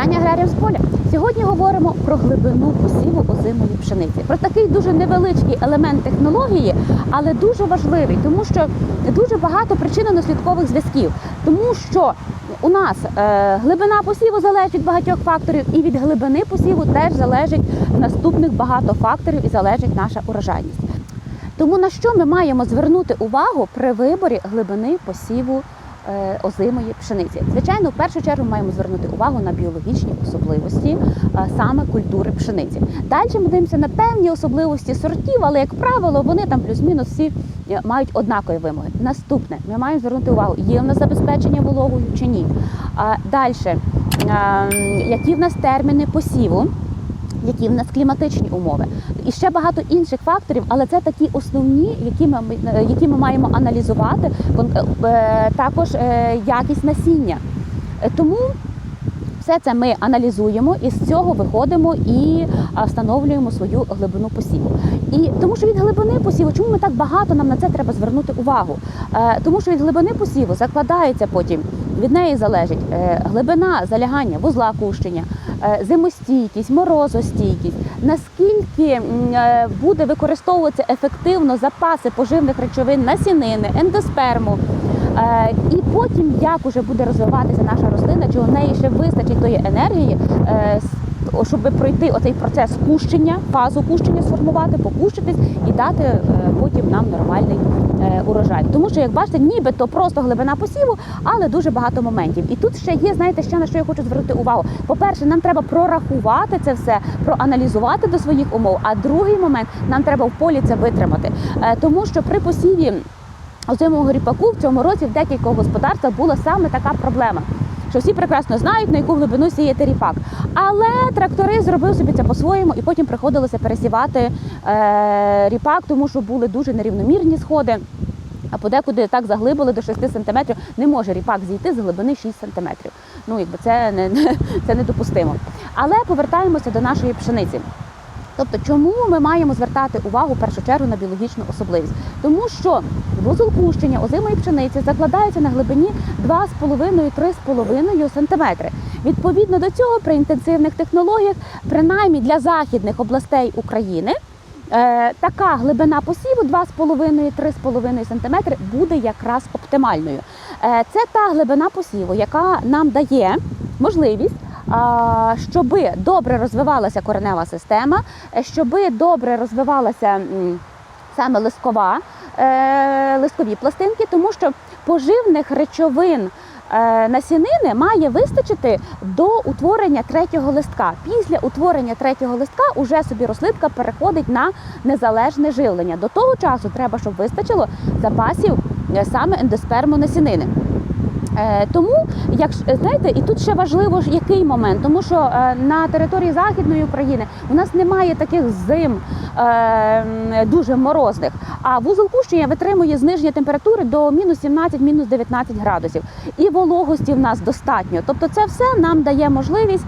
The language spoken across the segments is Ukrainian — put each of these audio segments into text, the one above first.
Вітання аграріям з поля. Сьогодні говоримо про глибину посіву озимої пшениці. Про такий дуже невеличкий елемент технології, але дуже важливий, тому що дуже багато причинно-наслідкових зв'язків. Тому що у нас е, глибина посіву залежить від багатьох факторів, і від глибини посіву теж залежить наступних багато факторів і залежить наша урожайність. Тому на що ми маємо звернути увагу при виборі глибини посіву озимої пшениці? Звичайно, в першу чергу маємо звернути увагу на біологічні особливості е, саме культури пшениці. Далі ми дивимося на певні особливості сортів, але як правило, вони там плюс-мінус всі е, мають однакові вимоги. Наступне, ми маємо звернути увагу, є в нас забезпечення вологою чи ні. Далі, які в нас терміни посіву які в нас кліматичні умови, і ще багато інших факторів, але це такі основні, які ми які ми маємо аналізувати. Е, Також е, якість насіння. Е, Тому все це ми аналізуємо і з цього виходимо і встановлюємо свою глибину посіву. І тому що від глибини посіву, чому ми так багато нам на це треба звернути увагу? Е, тому що від глибини посіву закладається потім. Від неї залежить е, глибина залягання вузла кущення, е, зимостійкість, морозостійкість, наскільки е, буде використовуватися ефективно запаси поживних речовин насінини, ендосперму. Е, І потім як уже буде розвиватися наша рослина, чи у неї ще вистачить тої енергії, е, щоб пройти оцей процес кущення, фазу кущення сформувати, покущитись і дати е, потім нам нормальний е, урожай. Тому що, як бачите, нібито просто глибина посіву, але дуже багато моментів. І тут ще є, знаєте, ще на що я хочу звернути увагу. По-перше, нам треба прорахувати це все, проаналізувати до своїх умов. А другий момент нам треба в полі це витримати, Е, тому що при посіві. Озимого ріпаку в цьому році в декількох господарствах була саме така проблема. Що всі прекрасно знають, на яку глибину сіяти ріпак. Але трактори зробив собі це по-своєму, і потім приходилося пересівати е, ріпак, тому що були дуже нерівномірні сходи. А подекуди так заглибили до 6 сантиметрів. Не може ріпак зійти з глибини 6 сантиметрів. Ну, якби це не це недопустимо. Але повертаємося до нашої пшениці. Тобто, чому ми маємо звертати увагу в першу чергу на біологічну особливість? Тому що вузол кущення озимої пшениці закладається на глибині 2,5-3,5 см. Відповідно до цього, при інтенсивних технологіях, принаймні для західних областей України, е, така глибина посіву 2,5-3,5 см буде якраз оптимальною. Е, це та глибина посіву, яка нам дає можливість а, щоби добре розвивалася коренева система, е, щоби добре розвивалася саме листкова, е, листкові пластинки, тому що поживних речовин е, насінини має вистачити до утворення третього листка. Після утворення третього листка уже собі рослинка переходить на незалежне живлення. До того часу треба, щоб вистачило запасів саме ендосперму насінини. Е, Тому, як ж- знаєте, і тут ще важливо який момент, тому що е, на території Західної України у нас немає таких зим е, дуже морозних, а вузол кущення витримує зниження температури до мінус 17, мінус 19 градусів. І вологості в нас достатньо. Тобто, це все нам дає можливість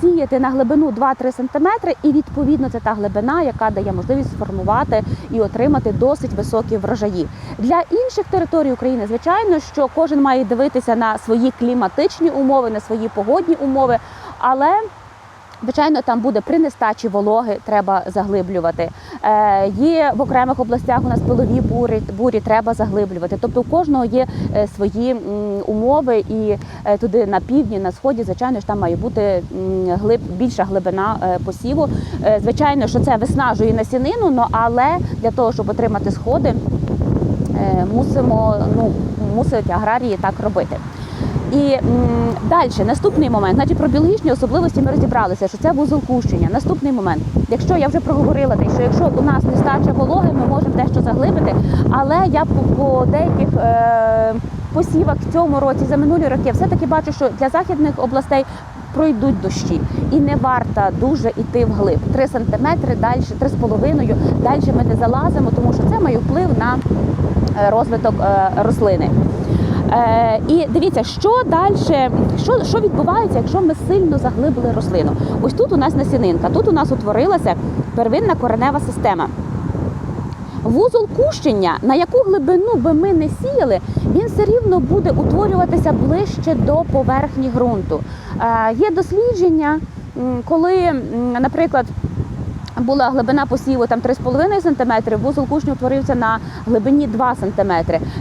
сіяти на глибину 2-3 см, і відповідно це та глибина, яка дає можливість сформувати і отримати досить високі врожаї. Для інших територій України, звичайно, що кожен має дивитися на свої кліматичні умови, на свої погодні умови, але Звичайно, там буде при нестачі вологи, треба заглиблювати. Е, є в окремих областях у нас пилові бурі, бурі треба заглиблювати. Тобто у кожного є е, свої умови, і е, туди на півдні, на сході, звичайно ж там має бути глиб, більша глибина е, посіву. Звичайно, що це виснажує насінину, но але для того, щоб отримати сходи, мусимо, ну, мусять аграрії так робити. І далі, наступний момент, значить про біологічні особливості ми розібралися, що це вузол кущення. Наступний момент, якщо я вже проговорила, що якщо у нас нестача вологи, ми можемо дещо заглибити. Але я по, по деяких е, посівах в цьому році за минулі роки все-таки бачу, що для західних областей пройдуть дощі, і не варто дуже йти вглиб. 3 сантиметри далі, 3,5, далі ми не залазимо, тому що це має вплив на е, розвиток е, рослини. Е, і дивіться, що далі, що, що відбувається, якщо ми сильно заглибили рослину. Ось тут у нас насінинка, тут у нас утворилася первинна коренева система. Вузол кущення, на яку глибину би ми не сіяли, він все рівно буде утворюватися ближче до поверхні ґрунту. Е, Є дослідження, коли, наприклад, була глибина посіву там 3,5 см, вузол кущення утворився на глибині 2 см.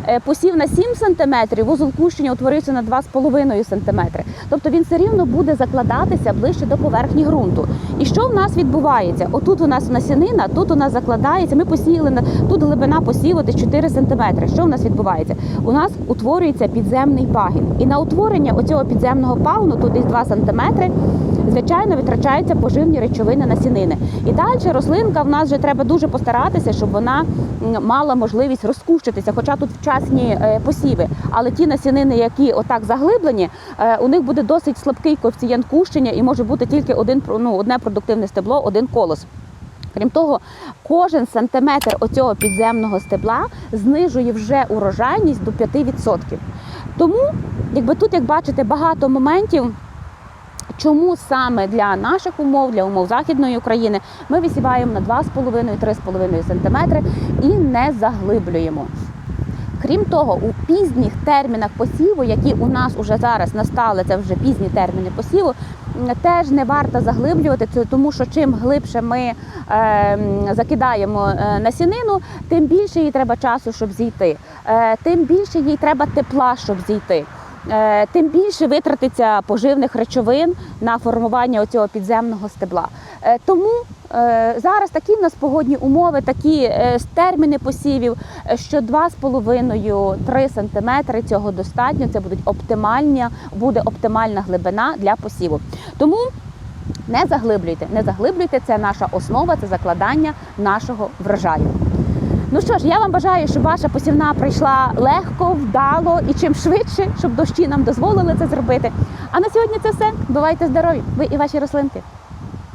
Е, Посів на 7 см, вузол кущення утворився на 2,5 см. Тобто він все рівно буде закладатися ближче до поверхні ґрунту. І що в нас відбувається? Отут у нас насінина, тут у нас закладається. Ми посіяли на тут глибина посіву десь 4 см. Що в нас відбувається? У нас утворюється підземний пагін. І на утворення оцього підземного пагону, тут десь 2 см, звичайно, витрачаються поживні речовини насінини. І далі рослинка в нас вже треба дуже постаратися, щоб вона мала можливість розкущитися, хоча тут вчасні е, посіви. Але ті насінини, які отак заглиблені, е, у них буде досить слабкий коефіцієнт кущення і може бути тільки один ну, одне продуктивне стебло, один колос. Крім того, кожен сантиметр оцього підземного стебла знижує вже урожайність до 5%. Тому, якби тут, як бачите, багато моментів. Чому саме для наших умов, для умов Західної України, ми висіваємо на 2,5-3,5 см і не заглиблюємо. Крім того, у пізніх термінах посіву, які у нас уже зараз настали, це вже пізні терміни посіву, теж не варто заглиблювати тому що чим глибше ми е, закидаємо насінину, тим більше їй треба часу, щоб зійти, е, тим більше їй треба тепла, щоб зійти. Е, Тим більше витратиться поживних речовин на формування оцього підземного стебла. Е, Тому е, зараз такі в нас погодні умови, такі терміни посівів, що 2,5-3 см цього достатньо. Це будуть оптимальні, буде оптимальна глибина для посіву. Тому не заглиблюйте, не заглиблюйте. Це наша основа, це закладання нашого врожаю. Ну що ж, я вам бажаю, щоб ваша посівна прийшла легко, вдало і чим швидше, щоб дощі нам дозволили це зробити. А на сьогодні це все. Бувайте здорові! Ви і ваші рослинки.